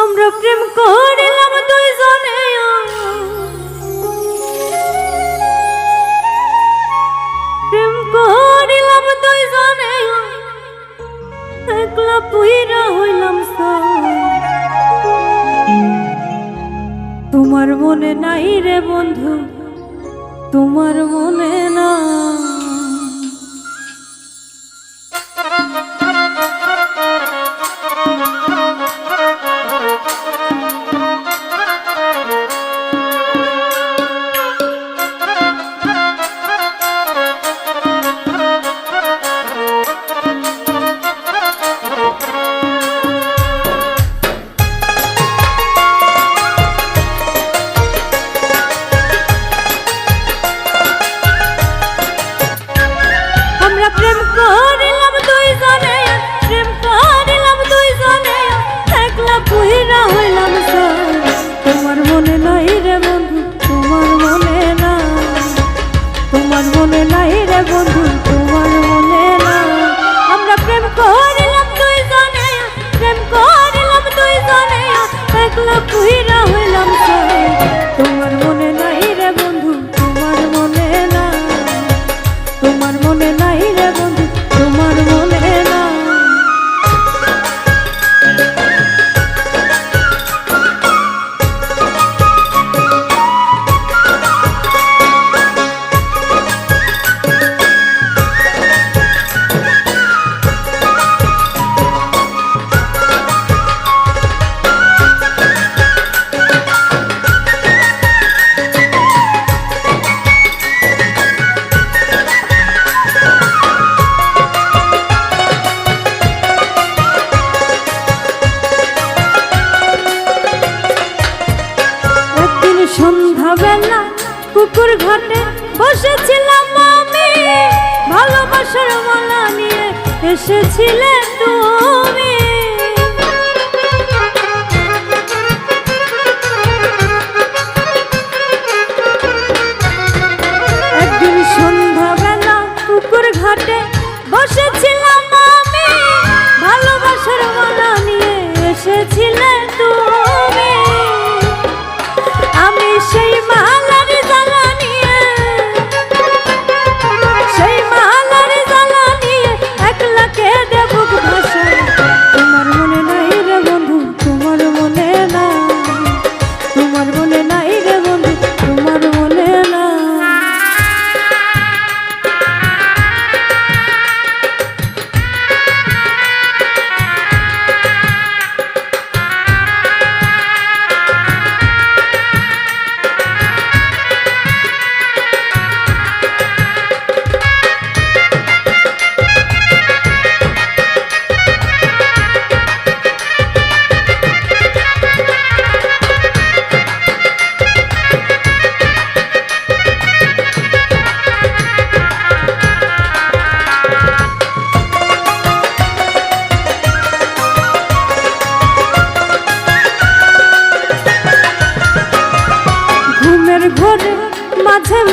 আমরা প্রেম করিলাম দুইজনে। প্রেম করিলাম দুইজনে। একলা পুইরা হইলাম তোমার মনে নাই রে বন্ধু, তোমার মনে না দেখলো কুইরা সন্ধ্যাবেলা পুকুর ঘাটে বসেছিলাম আমি। ভালোবাসার মালা নিয়ে এসেছিলে তুমি। ঘাটে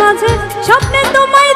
মাঝে স্বপ্নে তোমায়